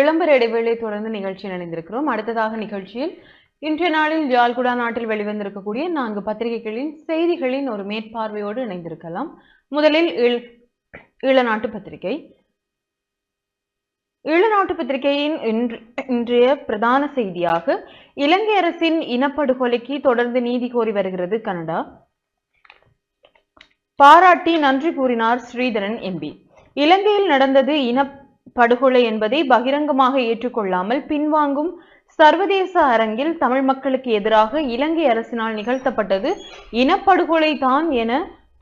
விளம்பர இடைவேளை தொடர்ந்து நிகழ்ச்சியில் இணைந்திருக்கிறோம். அடுத்ததாக நிகழ்ச்சியில் இன்றைய நாளில் யாழ்குடா நாட்டில் வெளிவந்திருக்கக்கூடிய நான்கு பத்திரிகைகளின் செய்திகளின் ஒரு மேற்பார்வையோடு இணைந்திருக்கலாம். முதலில் ஈழ- ஈழநாட்டு பத்திரிகை. ஈழநாட்டு பத்திரிகையின் இன்றைய பிரதான செய்தியாக இலங்கை அரசின் இனப்படுகொலைக்கு தொடர்ந்து நீதி கோரி வருகிறது கனடா. பாராட்டி நன்றி கூறினார் ஸ்ரீதரன் எம்பி. இலங்கையில் நடந்தது இன படுகொலை என்பதை பகிரங்கமாக ஏற்றுக்கொள்ளாமல் பின்வாங்கும் சர்வதேச அரங்கில் தமிழ் மக்களுக்கு எதிராக இலங்கை அரசினால் நிகழ்த்தப்பட்டது. இனப்படுகொலை தான் என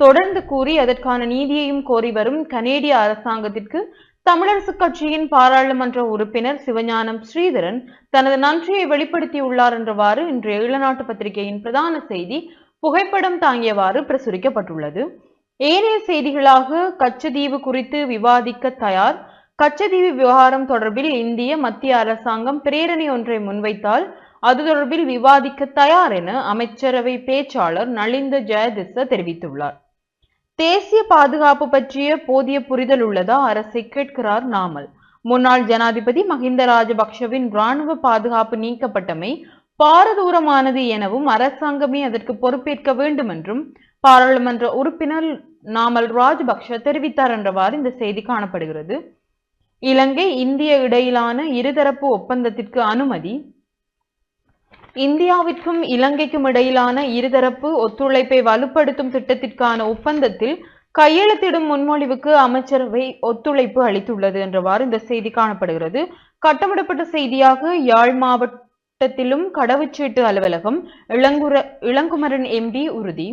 தொடர்ந்து கூறி அதற்கான நீதியையும் கோரி வரும் கனேடிய அரசாங்கத்திற்கு தமிழரசு கட்சியின் பாராளுமன்ற உறுப்பினர் சிவஞானம் ஸ்ரீதரன் தனது நன்றியை வெளிப்படுத்தியுள்ளார் என்றவாறு இன்றைய இளநாட்டு பத்திரிகையின் பிரதான செய்தி புகைப்படம் தாங்கியவாறு பிரசுரிக்கப்பட்டுள்ளது. ஏனைய செய்திகளாக கச்சதீவு குறித்து விவாதிக்க தயார் கச்சதீவு விவகாரம் தொடர்பில் இந்திய மத்திய அரசாங்கம் பிரேரணை ஒன்றை முன்வைத்தால் அது தொடர்பில் விவாதிக்க தயார் என அமைச்சரவை பேச்சாளர் நலிந்த ஜெயதிச தெரிவித்துள்ளார். தேசிய பாதுகாப்பு பற்றிய போதிய புரிதல் உள்ளதா அரசை கேட்கிறார் நாமல். முன்னாள் ஜனாதிபதி மஹிந்த ராஜபக்ஷவின் இராணுவ பாதுகாப்பு நீக்கப்பட்டமை பாரதூரமானது எனவும் அரசாங்கமே அதற்கு பொறுப்பேற்க வேண்டும் என்றும் பாராளுமன்ற உறுப்பினர் நாமல் ராஜபக்ஷ தெரிவித்தார் என்றவாறு இந்த செய்தி காணப்படுகிறது. இலங்கை இந்திய இடையிலான இருதரப்பு ஒப்பந்தத்திற்கு அனுமதி. இந்தியாவிற்கும் இலங்கைக்கும் இடையிலான இருதரப்பு ஒத்துழைப்பை வலுப்படுத்தும் திட்டத்திற்கான ஒப்பந்தத்தில் கையெழுத்திடும் முன்மொழிவுக்கு அமைச்சரவை ஒத்துழைப்பு அளித்துள்ளது என்றவாறு இந்த செய்தி காணப்படுகிறது. கட்டமிடப்பட்ட செய்தியாக யாழ் மாவட்டத்திலும் கடவுச்சீட்டு அலுவலகம் இளங்குர இளங்குமரன் எம்பி உறுதி.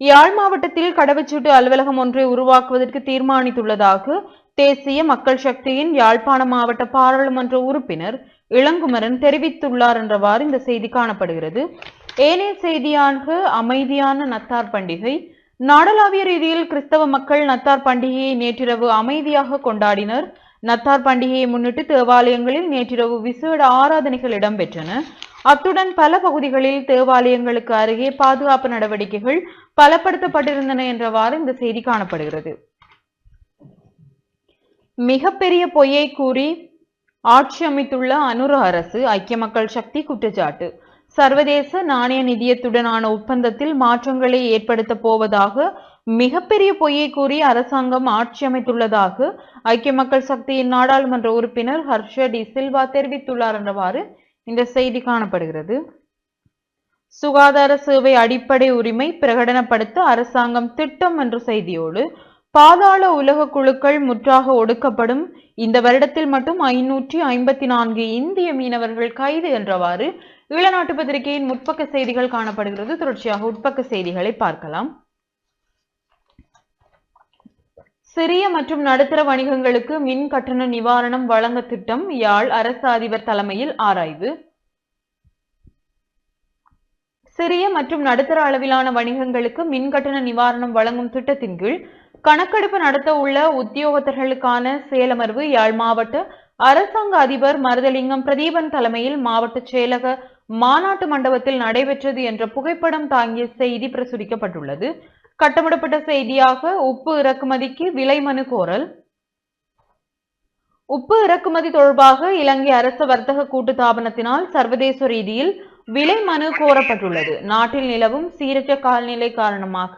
யாழ் மாவட்டத்தில் கடவுச்சீட்டு அலுவலகம் ஒன்றை உருவாக்குவதற்கு தீர்மானித்துள்ளதாக தேசிய மக்கள் சக்தியின் யாழ்ப்பாண மாவட்ட பாராளுமன்ற உறுப்பினர் இளங்குமரன் தெரிவித்துள்ளார் என்றவாறு இந்த செய்தி காணப்படுகிறது. ஏனைய செய்தியாக அமைதியான நத்தார் பண்டிகை. நாடளாவிய ரீதியில் கிறிஸ்தவ மக்கள் நத்தார் பண்டிகையை நேற்றிரவு அமைதியாக கொண்டாடினர். நத்தார் பண்டிகையை முன்னிட்டு தேவாலயங்களில் நேற்றிரவு விசேட ஆராதனைகள் இடம்பெற்றன. அத்துடன் பல பகுதிகளில் தேவாலயங்களுக்கு அருகே பாதுகாப்பு நடவடிக்கைகள் பலப்படுத்தப்பட்டிருந்தன என்றவாறு இந்த செய்தி காணப்படுகிறது. மிகப்பெரிய பொய்யை கூறி ஆட்சி அமைத்துள்ள அனுர அரசு ஐக்கிய மக்கள் சக்தி குற்றச்சாட்டு. சர்வதேச நாணய நிதியத்துடனான ஒப்பந்தத்தில் மாற்றங்களை ஏற்படுத்த போவதாக மிகப்பெரிய பொய்யை கூறி அரசாங்கம் ஆட்சி அமைத்துள்ளதாக ஐக்கிய மக்கள் சக்தியின் நாடாளுமன்ற உறுப்பினர் ஹர்ஷ டி சில்வா தெரிவித்துள்ளார் என்றவாறு இந்த செய்தி காணப்படுகிறது. சுகாதார சேவை அடிப்படை உரிமை பிரகடனப்படுத்த அரசாங்கம் திட்டம் என்ற செய்தியோடு பாதாள உலக குழுக்கள் முற்றாக ஒடுக்கப்படும். இந்த வருடத்தில் மட்டும் ஐநூற்றி ஐம்பத்தி நான்கு இந்திய மீனவர்கள் கைது என்றவாறு ஈழநாட்டு பத்திரிகையின் முற்பக்க செய்திகள் காணப்படுகிறது. தொடர்ச்சியாக உட்பக்க செய்திகளை பார்க்கலாம். சிறிய மற்றும் நடுத்தர வணிகங்களுக்கு மின் கட்டண நிவாரணம் வழங்க திட்டம் யாழ் அரசு அதிபர் தலைமையில் ஆராய்வு. சிறிய மற்றும் நடுத்தர அளவிலான வணிகங்களுக்கு மின் கட்டண நிவாரணம் வழங்கும் திட்டத்தின் கீழ் கணக்கெடுப்பு நடத்த உள்ள உத்தியோகத்தர்களுக்கான செயலமர்வு யாழ் மாவட்ட அரசாங்க அதிபர் மருதலிங்கம் பிரதீபன் தலைமையில் மாவட்ட செயலக மாநாட்டு மண்டபத்தில் நடைபெற்றது என்ற புகைப்படம் தாங்கிய செய்தி பிரசுரிக்கப்பட்டுள்ளது. கட்டமிடப்பட்ட செய்தியாக உப்பு இறக்குமதிக்கு விலை மனு கோரல். உப்பு இறக்குமதி தொடர்பாக இலங்கை அரச வர்த்தக கூட்டு தாபனத்தினால் சர்வதேச ரீதியில் விலை மனு கோரப்பட்டுள்ளது. நாட்டில் நிலவும் சீரற்ற காலநிலை காரணமாக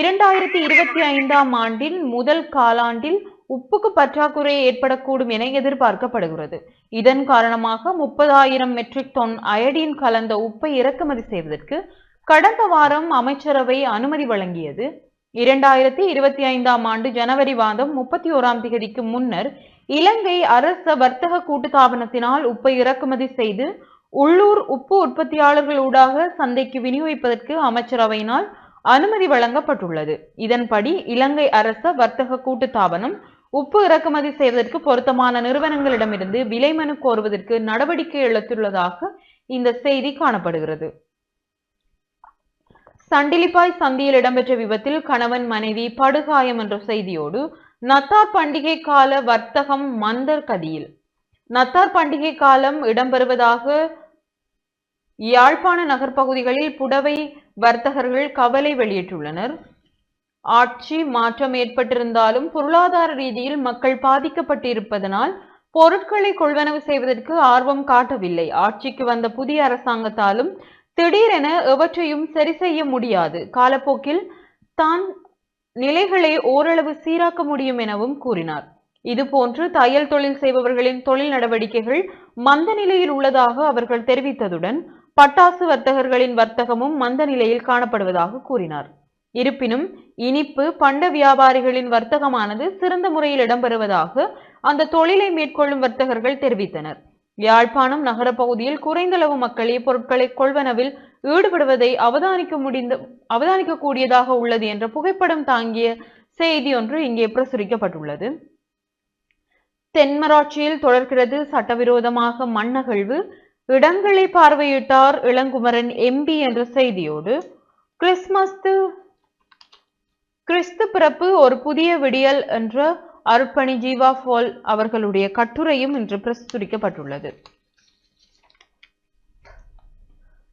இரண்டாயிரத்தி இருபத்தி ஐந்தாம் ஆண்டில் முதல் காலாண்டில் உப்புக்கு பற்றாக்குறை ஏற்படக்கூடும் என எதிர்பார்க்கப்படுகிறது. இதன் காரணமாக முப்பதாயிரம் மெட்ரிக் டன் அயடின் கலந்த உப்பை இறக்குமதி செய்வதற்கு கடந்த வாரம் அமைச்சரவை அனுமதி வழங்கியது. இரண்டாயிரத்தி இருபத்தி ஐந்தாம் ஆண்டு ஜனவரி மாதம் முப்பத்தி ஓராம் தேதிக்கு முன்னர் இலங்கை அரச வர்த்தக கூட்டுத்தாபனத்தினால் உப்பை இறக்குமதி செய்து உள்ளூர் உப்பு உற்பத்தியாளர்கள் ஊடாக சந்தைக்கு விநியோகிப்பதற்கு அமைச்சரவையினால் அனுமதி வழங்கப்பட்டுள்ளது. இதன்படி இலங்கை அரச வர்த்தக கூட்டுத்தாபனம் உப்பு இறக்குமதி செய்வதற்கு பொருத்தமான நிறுவனங்களிடமிருந்து விலை மனு கோருவதற்கு நடவடிக்கை எடுத்துள்ளதாக இந்த செய்தி காணப்படுகிறது. சண்டிலிப்பாய் சந்தியில் இடம்பெற்ற விபத்தில் கணவன் மனைவி படுகாயம் என்ற செய்தியோடு நத்தார் பண்டிகை கால வர்த்தகம் மந்தர் கதியில். நத்தார் பண்டிகை காலம் இடம்பெறுவதாக யாழ்ப்பாண நகர்ப்பகுதிகளில் புடவை வர்த்தகர்கள் கவலை வெளியிட்டுள்ளனர். ஆட்சி மாற்றம் ஏற்பட்டிருந்தாலும் பொருளாதார ரீதியில் மக்கள் பாதிக்கப்பட்டிருப்பதனால் பொருட்களை கொள்வனவு செய்வதற்கு ஆர்வம் காட்டவில்லை. ஆட்சிக்கு வந்த புதிய அரசாங்கத்தாலும் திடீரென எவற்றையும் சரி செய்ய முடியாது. காலப்போக்கில் தான் நிலைகளை ஓரளவு சீராக்க முடியும் எனவும் கூறினார். இதுபோன்று தையல் தொழில் செய்பவர்களின் தொழில் நடவடிக்கைகள் மந்த நிலையில் உள்ளதாக அவர்கள் தெரிவித்ததுடன் பட்டாசு வர்த்தகர்களின் வர்த்தகமும் மந்த நிலையில் காணப்படுவதாக கூறினார். இருப்பினும் இனிப்பு பண்ட வியாபாரிகளின் வர்த்தகமானது சிறந்த முறையில் இடம்பெறுவதாக அந்த தொழிலை மேற்கொள்ளும் வர்த்தகர்கள் தெரிவித்தனர். யாழ்ப்பாணம் நகர பகுதியில் குறைந்தளவு மக்களே பொருட்களை கொள்வனவில் ஈடுபடுவதை அவதானிக்க முடிந்த அவதானிக்க கூடியதாக உள்ளது என்ற புகைப்படம் தாங்கிய செய்தி ஒன்று இங்கே பிரசுரிக்கப்பட்டுள்ளது. தென்மராட்சியில் தொடர்கிறது சட்டவிரோதமாக மண்ணகழ்வு. இடங்களை பார்வையிட்டார் இளங்குமரன் எம்பி என்ற செய்தியோடு. கிறிஸ்மஸ் கிறிஸ்து பிறப்பு ஒரு புதிய விடியல் என்ற அருட்பணி ஜீவா ஃபால் அவர்களுடைய கட்டுரையும் இன்று பிரசுரிக்கப்பட்டுள்ளது.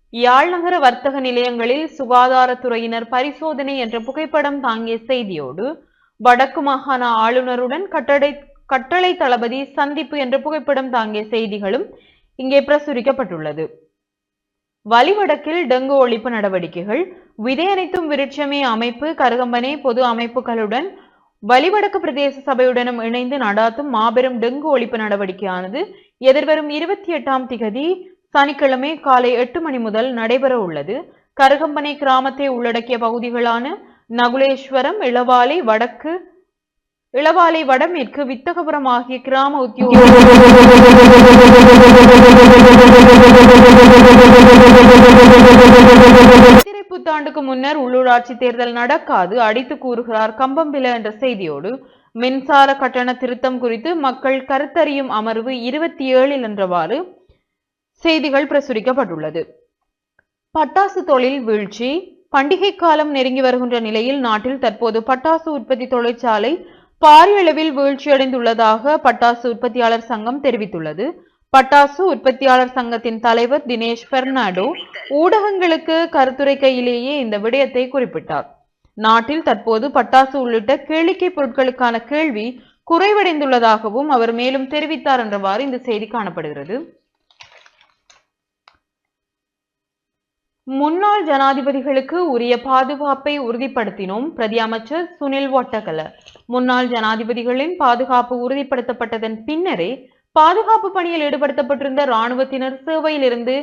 யாழ் நகர வர்த்தக நிலையங்களில் சுகாதாரத்துறையினர் பரிசோதனை என்ற புகைப்படம் தாங்கிய செய்தியோடு வடக்கு மாகாண ஆளுநருடன் கட்டடை கட்டளை தளபதி சந்திப்பு என்ற புகைப்படம் தாங்கிய செய்திகளும் இங்கே பிரசுரிக்கப்பட்டுள்ளது. வலிவடக்கில் டெங்கு ஒழிப்பு நடவடிக்கைகள் விதையனைத்தும் விருட்சமே அமைப்பு கருகம்பனை பொது அமைப்புகளுடன் வலிவடக்கு பிரதேச சபையுடனும் இணைந்து நடாத்தும் மாபெரும் டெங்கு ஒழிப்பு நடவடிக்கையானது எதிர்வரும் இருபத்தி எட்டாம் திகதி சனிக்கிழமை காலை எட்டு மணி முதல் நடைபெற உள்ளது. கருகம்பனை கிராமத்தை உள்ளடக்கிய பகுதிகளான நகுலேஸ்வரம் இளவாலை வடக்கு இளவாலை வடமேற்கு வித்தகபுரம் ஆகிய கிராம உத்தியோக புத்தாண்டுக்கு முன்னர் உள்ளூராட்சி தேர்தல் நடக்காது அடித்து கூறுகிறார் கம்பம்பில என்ற செய்தியோடு மின்சார கட்டண திருத்தம் குறித்து மக்கள் கருத்தறியும் அமர்வு இருபத்தி ஏழில் என்றவாறு செய்திகள் பிரசுரிக்கப்பட்டுள்ளது. பட்டாசு தொழில் வீழ்ச்சி பண்டிகை காலம் நெருங்கி வருகின்ற நிலையில் நாட்டில் தற்போது பட்டாசு உற்பத்தி தொழிற்சாலை பாரியளவில் வீழ்ச்சியடைந்துள்ளதாக பட்டாசு உற்பத்தியாளர் சங்கம் தெரிவித்துள்ளது. பட்டாசு உற்பத்தியாளர் சங்கத்தின் தலைவர் தினேஷ் பெர்னாடோ ஊடகங்களுக்கு கருத்துரைக்கையிலேயே இந்த விடயத்தை குறிப்பிட்டார். நாட்டில் தற்போது பட்டாசு உள்ளிட்ட கேளிக்கை பொருட்களுக்கான கேள்வி குறைவடைந்துள்ளதாகவும் அவர் மேலும் தெரிவித்தார் என்றவாறு இந்த செய்தி காணப்படுகிறது. முன்னாள் ஜனாதிபதிகளுக்கு உரிய பாதுகாப்பை உறுதிப்படுத்தினோம் பிரதி அமைச்சர் சுனில் ஒட்டகல. முன்னாள் ஜனாதிபதிகளின் பாதுகாப்பு உறுதிப்படுத்தப்பட்டதன் பின்னரே பாதுகாப்பு பணியில் ஈடுபடுத்தப்பட்டிருந்த இராணுவத்தினர் சேவையிலிருந்து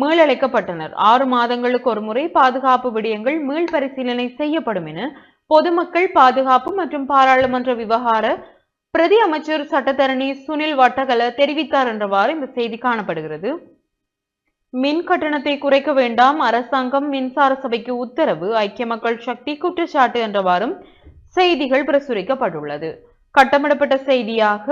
மீளழைக்கப்பட்டனர். ஆறு மாதங்களுக்கு ஒரு முறை பாதுகாப்பு விடயங்கள் மீள் பரிசீலனை செய்யப்படும் என பொதுமக்கள் பாதுகாப்பு மற்றும் பாராளுமன்ற விவகார பிரதி அமைச்சர் சட்டத்தரணி சுனில் வட்டகல தெரிவித்தார் என்றவாறு இந்த செய்தி காணப்படுகிறது. மின் கட்டணத்தை குறைக்க வேண்டாம் அரசாங்கம் மின்சார சபைக்கு உத்தரவு ஐக்கிய மக்கள் சக்தி குற்றச்சாட்டு என்றவாறும் செய்திகள் பிரசுரிக்கப்பட்டுள்ளது. கட்டமிடப்பட்ட செய்தியாக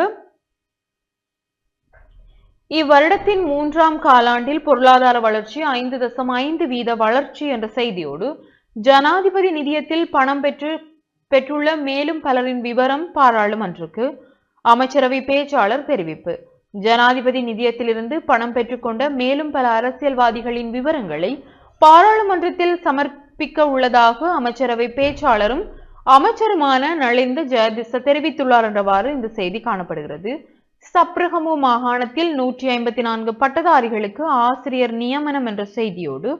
இவ்வருடத்தின் மூன்றாம் காலாண்டில் பொருளாதார வளர்ச்சி ஐந்து தசம் ஐந்து வீத வளர்ச்சி என்ற செய்தியோடு ஜனாதிபதி நிதியத்தில் பணம் பெற்று பெற்றுள்ள மேலும் பலரின் விவரம் பாராளுமன்றக்கு அமைச்சரவை பேச்சாளர் தெரிவிப்பு. ஜனாதிபதி நிதியத்திலிருந்து பணம் பெற்றுக்கொண்ட மேலும் பல அரசியல்வாதிகளின் விவரங்களை பாராளுமன்றத்தில் சமர்ப்பிக்க உள்ளதாக அமைச்சரவை பேச்சாளரும் அமைச்சருமான நலிந்த ஜெயதிச தெரிவித்துள்ளார் என்றவாறு இந்த செய்தி காணப்படுகிறது. சப்ரகமு மாகாணத்தில் நூற்றி ஐம்பத்தி நான்கு பட்டதாரிகளுக்கு ஆசிரியர் நியமனம் என்ற செய்தியோடு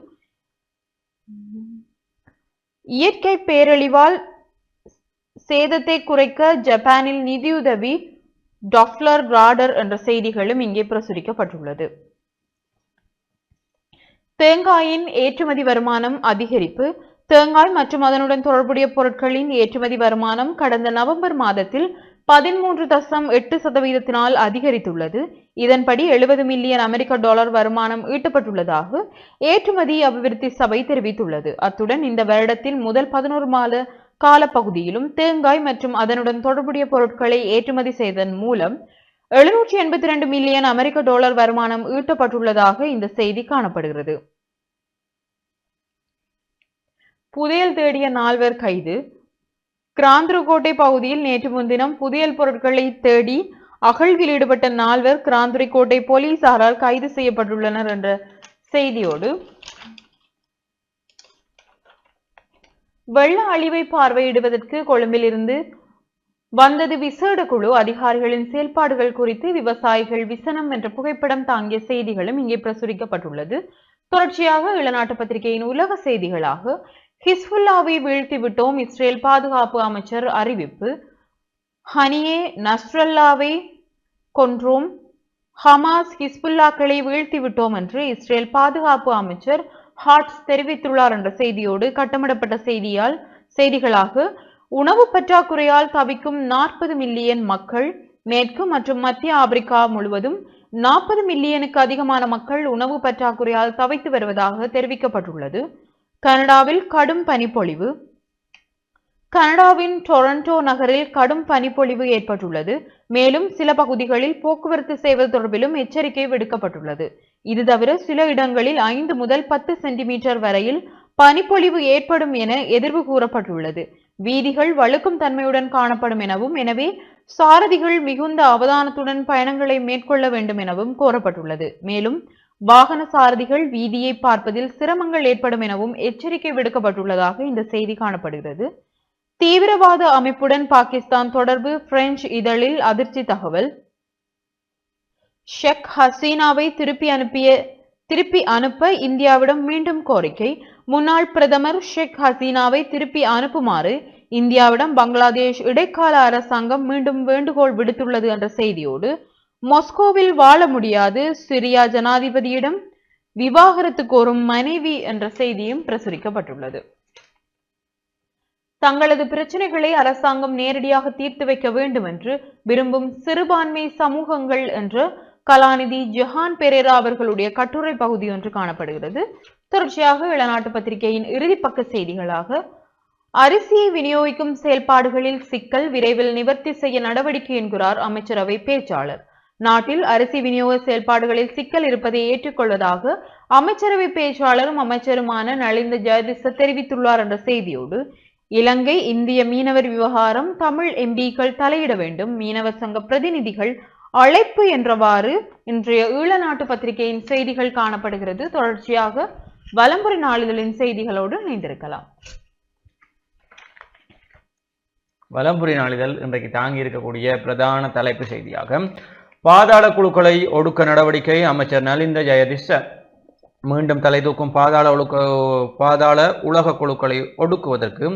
இயற்கை பேரழிவால் சேதத்தை குறைக்க ஜப்பானில் நிதியுதவி டாக்லர் கிராடர் என்ற செய்திகளும் இங்கே பிரசுரிக்கப்பட்டுள்ளது. தேங்காயின் ஏற்றுமதி வருமானம் அதிகரிப்பு தேங்காய் மற்றும் அதனுடன் தொடர்புடைய பொருட்களின் ஏற்றுமதி வருமானம் கடந்த நவம்பர் மாதத்தில் பதிமூன்று தசம் எட்டு சதவீதத்தினால் அதிகரித்துள்ளது. இதன்படி எழுபது மில்லியன் அமெரிக்க டாலர் வருமானம் ஈட்டப்பட்டுள்ளதாக ஏற்றுமதி அபிவிருத்தி சபை தெரிவித்துள்ளது. அத்துடன் இந்த வருடத்தில் முதல் பதினோரு மாத காலப்பகுதியிலும் தேங்காய் மற்றும் அதனுடன் தொடர்புடைய பொருட்களை ஏற்றுமதி செய்ததன் மூலம் எழுநூற்றி எண்பத்தி ரெண்டு மில்லியன் அமெரிக்க டாலர் வருமானம் ஈட்டப்பட்டுள்ளதாக இந்த செய்தி காணப்படுகிறது. புதையல் தேடிய நால்வர் கைது. கிராந்துருக்கோட்டை பகுதியில் நேற்று முன்தினம் புதையல் பொருட்களை தேடி அகழ்வில் ஈடுபட்ட நால்வர் கிராந்துரைக்கோட்டை போலீசாரால் கைது செய்யப்பட்டுள்ளனர் என்ற செய்தியோடு வெள்ள அழிவை பார்வையிடுவதற்கு கொழும்பில் இருந்து வந்தது விசேட குழு. அதிகாரிகளின் செயல்பாடுகள் குறித்து விவசாயிகள் விசனம் என்ற புகைப்படம் தாங்கிய செய்திகளும் இங்கே பிரசுரிக்கப்பட்டுள்ளது. தொடர்ச்சியாக இளநாட்டு பத்திரிகையின் உலக செய்திகளாக ஹிஸ்புல்லாவை வீழ்த்திவிட்டோம் இஸ்ரேல் பாதுகாப்பு அமைச்சர் அறிவிப்பு. ஹனியே நஸ்ரல்லாவை கொன்றோம். ஹமாஸ் ஹிஸ்புல்லாக்களை வீழ்த்திவிட்டோம் என்று இஸ்ரேல் பாதுகாப்பு அமைச்சர் ஹாட்ஸ் தெரிவித்துள்ளார் என்ற செய்தியோடு கட்டமிடப்பட்ட செய்தியால் செய்திகளாக உணவு பற்றாக்குறையால் தவிக்கும் நாற்பது மில்லியன் மக்கள் மேற்கு மற்றும் மத்திய ஆப்பிரிக்கா முழுவதும் நாற்பது மில்லியனுக்கு அதிகமான மக்கள் உணவு பற்றாக்குறையால் தவித்து வருவதாக தெரிவிக்கப்பட்டுள்ளது. கனடாவில் கடும் பனிப்பொழிவு. கனடாவின் டொரண்டோ நகரில் கடும் பனிப்பொழிவு ஏற்பட்டுள்ளது. மேலும் சில பகுதிகளில் போக்குவரத்து சேவை தொடர்பிலும் எச்சரிக்கை விடுக்கப்பட்டுள்ளது. இது தவிர சில இடங்களில் ஐந்து முதல் பத்து சென்டிமீட்டர் வரையில் பனிப்பொழிவு ஏற்படும் என எதிர்வு கூறப்பட்டுள்ளது. வீதிகள் வழுக்கும் தன்மையுடன் காணப்படும் எனவும் எனவே சாரதிகள் மிகுந்த அவதானத்துடன் பயணங்களை மேற்கொள்ள வேண்டும் எனவும் கோரப்பட்டுள்ளது மேலும் வாகன சாரதிகள் வீதியை பார்ப்பதில் சிரமங்கள் ஏற்படும் எனவும் எச்சரிக்கை விடுக்கப்பட்டுள்ளதாக இந்த செய்தி காணப்படுகிறது. தீவிரவாத அமைப்புடன் பாகிஸ்தான் தொடர்பு பிரெஞ்சு இதழில் அதிர்ச்சி தகவல். ஷெக் ஹசீனாவை திருப்பி அனுப்பிய திருப்பி அனுப்ப இந்தியாவிடம் மீண்டும் கோரிக்கை. முன்னாள் பிரதமர் ஷேக் ஹசீனாவை திருப்பி அனுப்புமாறு இந்தியாவிடம் பங்களாதேஷ் இடைக்கால அரசாங்கம் மீண்டும் வேண்டுகோள் விடுத்துள்ளது என்ற செய்தியோடு மொஸ்கோவில் வாழ முடியாது. சிரியா ஜனாதிபதியிடம் விவாகரத்து கோரும் மனைவி என்ற செய்தியும் பிரசுரிக்கப்பட்டுள்ளது. தங்களது பிரச்சனைகளை அரசாங்கம் நேரடியாக தீர்த்து வைக்க வேண்டும் என்று விரும்பும் சிறுபான்மை சமூகங்கள் என்ற கலாநிதி ஜஹான் பெரேரா அவர்களுடைய கட்டுரை பகுதி ஒன்று காணப்படுகிறது. தொடர்ச்சியாக இளநாட்டு பத்திரிகையின் இறுதி பக்க செய்திகளாக அரிசியை விநியோகிக்கும் செயல்பாடுகளில் சிக்கல் விரைவில் நிவர்த்தி செய்ய நடவடிக்கை என்கிறார் அமைச்சரவை பேச்சாளர். நாட்டில் அரிசி விநியோக செயல்பாடுகளில் சிக்கல் இருப்பதை ஏற்றுக்கொள்வதாக அமைச்சரவை பேச்சாளரும் அமைச்சருமான நலிந்த ஜெயதிச தெரிவித்துள்ளார் என்ற செய்தியோடு இலங்கை இந்திய மீனவர் விவகாரம் தமிழ் எம்பிக்கள் தலையிட வேண்டும் மீனவர் சங்க பிரதிநிதிகள் அழைப்பு என்றவாறு இன்றைய ஈழநாட்டு பத்திரிகையின் செய்திகள் காணப்படுகிறது. தொடர்ச்சியாக வலம்புரி நாளிதழின் செய்திகளோடு இணைந்திருக்கலாம். வலம்புரி நாளிதழ் இன்றைக்கு தாங்கி இருக்கக்கூடிய பிரதான தலைப்பு செய்தியாக பாதாள குழுக்களை ஒடுக்க நடவடிக்கை அமைச்சர் நலிந்த ஜெயதிஷ. மீண்டும் தலை தூக்கும் பாதாள ஒழுக்க பாதாள உலக குழுக்களை ஒடுக்குவதற்கு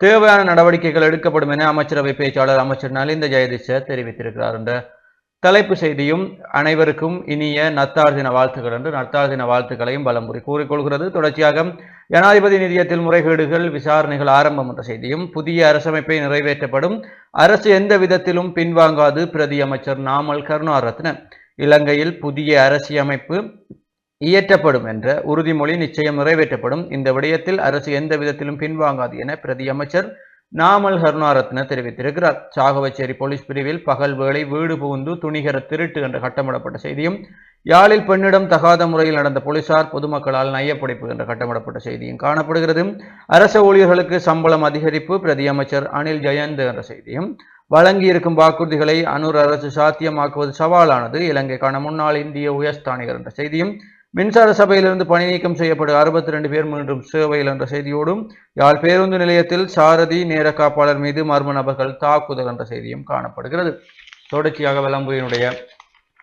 தேவையான நடவடிக்கைகள் எடுக்கப்படும் என அமைச்சரவை பேச்சாளர் அமைச்சர் நலிந்த ஜெயதிஷ தெரிவித்திருக்கிறார் என்ற தலைப்பு செய்தியும் அனைவருக்கும் இனிய நத்தார் தின வாழ்த்துக்கள் என்று நத்தார் தின வாழ்த்துக்களையும் பலமுறை கூறிக்கொள்கிறது. தொடர்ச்சியாக ஜனாதிபதி நிதியத்தில் முறைகேடுகள் விசாரணைகள் ஆரம்பம் என்ற செய்தியும் புதிய அரசமைப்பை நிறைவேற்றப்படும். அரசு எந்த விதத்திலும் பின்வாங்காது பிரதி அமைச்சர் நாமல் கருணாரத்ன. இலங்கையில் புதிய அரசியமைப்பு இயற்றப்படும் என்ற உறுதிமொழி நிச்சயம் நிறைவேற்றப்படும். இந்த விடயத்தில் அரசு எந்த விதத்திலும் பின்வாங்காது என பிரதி அமைச்சர் நாமல் கருணாரத்ன தெரிவித்திருக்கிறார். சாகவச்சேரி போலீஸ் பிரிவில் பகல் வேளை வீடு புகுந்து துணிகர திருட்டு என்று கட்டமிடப்பட்ட செய்தியும் யாழில் பெண்ணிடம் தகாத முறையில் நடந்த போலீசார் பொதுமக்களால் நையப்படைப்பு என்று கட்டமிடப்பட்ட செய்தியும் காணப்படுகிறது. அரச ஊழியர்களுக்கு சம்பளம் அதிகரிப்பு பிரதி அமைச்சர் அனில் ஜெயந்த் என்ற செய்தியும் வழங்கியிருக்கும் வாக்குறுதிகளை அனூர் அரசு சாத்தியமாக்குவது சவாலானது. இலங்கைக்கான முன்னாள் இந்திய உயர்ஸ்தானிகர் என்ற செய்தியும் மின்சார சபையிலிருந்து பணி நீக்கம் செய்யப்படும் அறுபத்தி ரெண்டு பேர் மீண்டும் சேவையில் என்ற செய்தியோடும் யாழ் பேருந்து நிலையத்தில் சாரதி நேர காப்பாளர் மீது மர்ம நபர்கள் தாக்குதல் என்ற செய்தியும் காணப்படுகிறது. தொடர்ச்சியாக விளம்புவினுடைய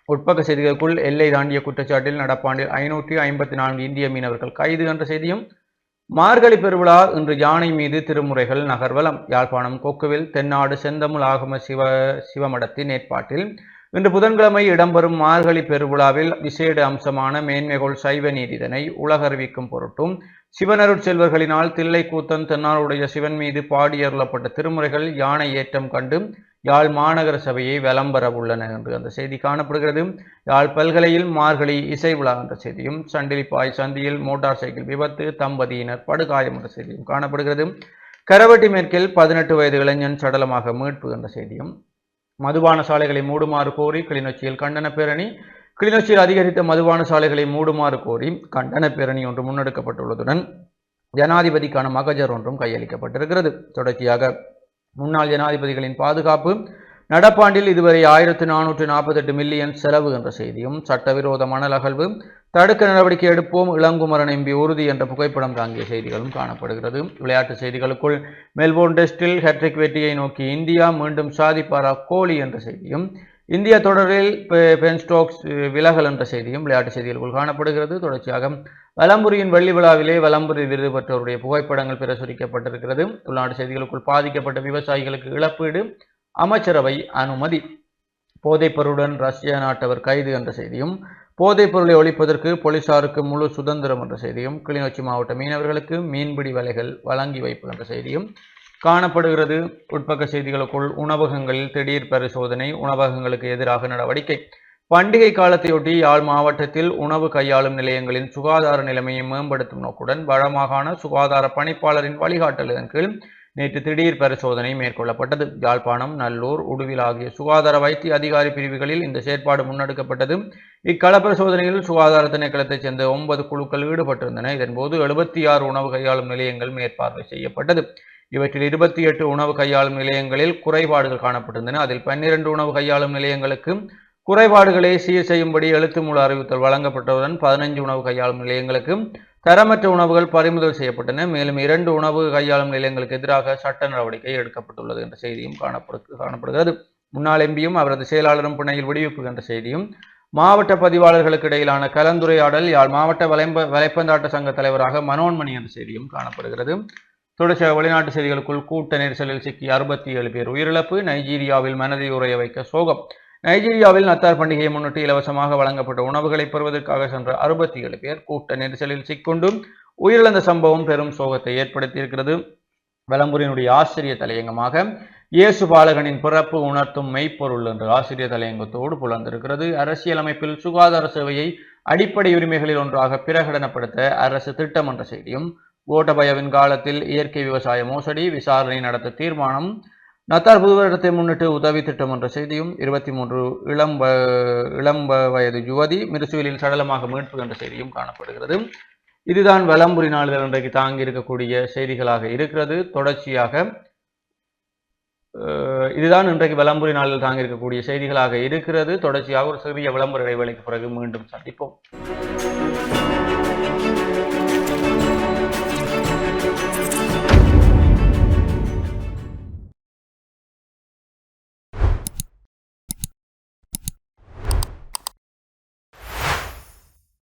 உட்பக்க செய்திகளுக்குள் எல்லை தாண்டிய குற்றச்சாட்டில் நடப்பாண்டில் ஐநூற்றி ஐம்பத்தி நான்கு இந்திய மீனவர்கள் கைது என்ற செய்தியும் மார்கழி பெருவிழா இன்று யானை மீது திருமுறைகள் நகர்வலம். யாழ்ப்பாணம் கொக்குவில் தென்னாடு செந்தமிழ் ஆகம சிவ சிவமடத்தின் ஏற்பாட்டில் இன்று புதன்கிழமை இடம்பெறும் மார்கழி பெருவிழாவில் விசேட அம்சமான மேன்மைகோள் சைவ நீதிதனை உலகறிவிக்கும் பொருட்டும் சிவனருட் செல்வர்களினால் தில்லை கூத்தன் தென்னாருடைய சிவன் மீது பாடியருளப்பட்ட திருமுறைகள் யானை ஏற்றம் கண்டு யாழ் மாநகர சபையை விளம்பர உள்ளன என்று அந்த செய்தி காணப்படுகிறது. யாழ் பல்கலையில் மார்கழி இசை விழா என்ற செய்தியும் சண்டிலிப்பாய் சந்தியில் மோட்டார் சைக்கிள் விபத்து தம்பதியினர் படுகாயம் என்ற செய்தியும் காணப்படுகிறது. கரவட்டி மேற்கில் பதினெட்டு வயது இளைஞன் சடலமாக மீட்பு என்ற செய்தியும் மதுபான சாலைகளை மூடுமாறு கோரி கிளிநொச்சியில் கண்டன பேரணி. கிளிநொச்சியில் அதிகரித்த மதுபான சாலைகளை மூடுமாறு கோரி கண்டன பேரணி ஒன்று முன்னெடுக்கப்பட்டுள்ளதுடன் ஜனாதிபதிக்கான மகஜர் ஒன்றும் கையளிக்கப்பட்டிருக்கிறது. தொடர்ச்சியாக முன்னாள் ஜனாதிபதிகளின் பாதுகாப்பு நடப்பாண்டில் இதுவரை ஆயிரத்து நானூற்று நாற்பத்தெட்டு மில்லியன் செலவு என்ற செய்தியும் சட்டவிரோத மணல் அகழ்வு தடுக்க நடவடிக்கை எடுப்போம் இளங்குமரன் எம்பி உறுதி என்ற புகைப்படம் தாங்கிய செய்திகளும் காணப்படுகிறது. விளையாட்டு செய்திகளுக்குள் மெல்போர்ன் டெஸ்டில் ஹேட்ரிக் வெற்றியை நோக்கி இந்தியா மீண்டும் சாதிப்பாரா கோலி என்ற செய்தியும் இந்திய தொடரில் பெ- பென் ஸ்டோக்ஸ் விலகல் என்ற செய்தியும் விளையாட்டு செய்திகளுக்குள் காணப்படுகிறது. தொடர்ச்சியாக வலம்புரியின் வெள்ளி விழாவிலே வலம்புரி விருது பெற்றவருடைய புகைப்படங்கள் பிரசுரிக்கப்பட்டிருக்கிறது. உள்நாட்டு செய்திகளுக்குள் பாதிக்கப்பட்ட விவசாயிகளுக்கு இழப்பீடு அமைச்சரவை அனுமதி. போதைப்பொருளுடன் ரஷ்ய நாட்டவர் கைது என்ற செய்தியும் போதைப்பொருளை ஒழிப்பதற்கு போலீசாருக்கு முழு சுதந்திரம் என்ற செய்தியும் கிளிநொச்சி மாவட்ட மீனவர்களுக்கு மீன்பிடி வலைகள் வழங்கி வைப்பு என்ற செய்தியும் காணப்படுகிறது. உட்பக்க செய்திகளுக்குள் உணவகங்களில் திடீர் பரிசோதனை உணவகங்களுக்கு எதிராக நடவடிக்கை. பண்டிகை காலத்தையொட்டி யாழ் மாவட்டத்தில் உணவு கையாளும் நிலையங்களின் சுகாதார நிலைமையை மேம்படுத்தும் நோக்குடன் வடமாகாண சுகாதார பணிப்பாளரின் வழிகாட்டலின் கீழ் நேற்று திடீர் பரிசோதனை மேற்கொள்ளப்பட்டது. யாழ்ப்பாணம் நல்லூர் உடுவில் ஆகிய சுகாதார வைத்திய அதிகாரி பிரிவுகளில் இந்த செயற்பாடு முன்னெடுக்கப்பட்டது. இக்கள பரிசோதனையில் சுகாதார திணைக்களத்தைச் சேர்ந்த ஒன்பது குழுக்கள் ஈடுபட்டிருந்தன. இதன்போது எழுபத்தி ஆறு உணவு கையாளும் நிலையங்கள் மேற்பார்வை செய்யப்பட்டது. இவற்றில் இருபத்தி எட்டு உணவு கையாளும் நிலையங்களில் குறைபாடுகள் காணப்பட்டிருந்தன. அதில் பன்னிரண்டு உணவு கையாளும் நிலையங்களுக்கு குறைபாடுகளை சீர் செய்யும்படி எழுத்து மூல அறிவித்தல் வழங்கப்பட்டதுடன் பதினைஞ்சு உணவு கையாளும் நிலையங்களுக்கு தரமற்ற உணவுகள் பறிமுதல் செய்யப்பட்டன. மேலும் இரண்டு உணவு கையாளும் நிலையங்களுக்கு எதிராக சட்ட நடவடிக்கை எடுக்கப்பட்டுள்ளது என்ற செய்தியும் காணப்படு காணப்படுகிறது. முன்னாள் எம்பியும் அவரது செயலாளரும் பிணையில் விடுவிப்பு என்ற செய்தியும் மாவட்ட பதிவாளர்களுக்கு இடையிலான கலந்துரையாடல் யாழ் மாவட்ட வலைம்ப வலைப்பந்தாட்ட சங்க தலைவராக மனோன்மணி என்ற செய்தியும் காணப்படுகிறது. தொடர்ச்சியாக வெளிநாட்டு செய்திகளுக்குள் கூட்ட நெரிசலில் சிக்கி அறுபத்தி ஏழு பேர் உயிரிழப்பு. நைஜீரியாவில் மனதை உரைய வைக்க சோகம். நைஜீரியாவில் நத்தார் பண்டிகையை முன்னிட்டு இலவசமாக வழங்கப்பட்ட உணவுகளை பெறுவதற்காக சென்ற அறுபத்தி ஏழு பேர் கூட்ட நெரிசலில் சிக்கொண்டு உயிரிழந்த சம்பவம் பெரும் சோகத்தை ஏற்படுத்தியிருக்கிறது. வலம்புரியினுடைய ஆசிரியர் தலையங்கமாக இயேசு பாலகனின் பிறப்பு உணர்த்தும் மெய்ப்பொருள் என்று ஆசிரியர் தலையங்கத்தோடு புலர்ந்திருக்கிறது. அரசியலமைப்பில் சுகாதார சேவையை அடிப்படை உரிமைகளில் ஒன்றாக பிரகடனப்படுத்த அரசு திட்டம் என்ற செய்தியும் கோட்டபயவின் காலத்தில் இயற்கை விவசாய மோசடி விசாரணை நடத்த தீர்மானம் நத்தார் புது வருடத்தை முன்னிட்டு உதவி திட்டம் என்ற செய்தியும் இருபத்தி மூன்று இளம் இளம் வயது யுவதி மிருசுவிலில் சடலமாக மீட்பு என்ற செய்தியும் காணப்படுகிறது. இதுதான் வலம்புரி நாளிதழ் இன்றைக்கு தாங்கி இருக்கக்கூடிய செய்திகளாக இருக்கிறது. தொடர்ச்சியாக இதுதான் இன்றைக்கு விளம்பரி நாளில் தாங்கி இருக்கக்கூடிய செய்திகளாக இருக்கிறது. தொடர்ச்சியாக ஒரு சிறிய விளம்பர இடைவேளைக்கு பிறகு மீண்டும் சந்திப்போம்.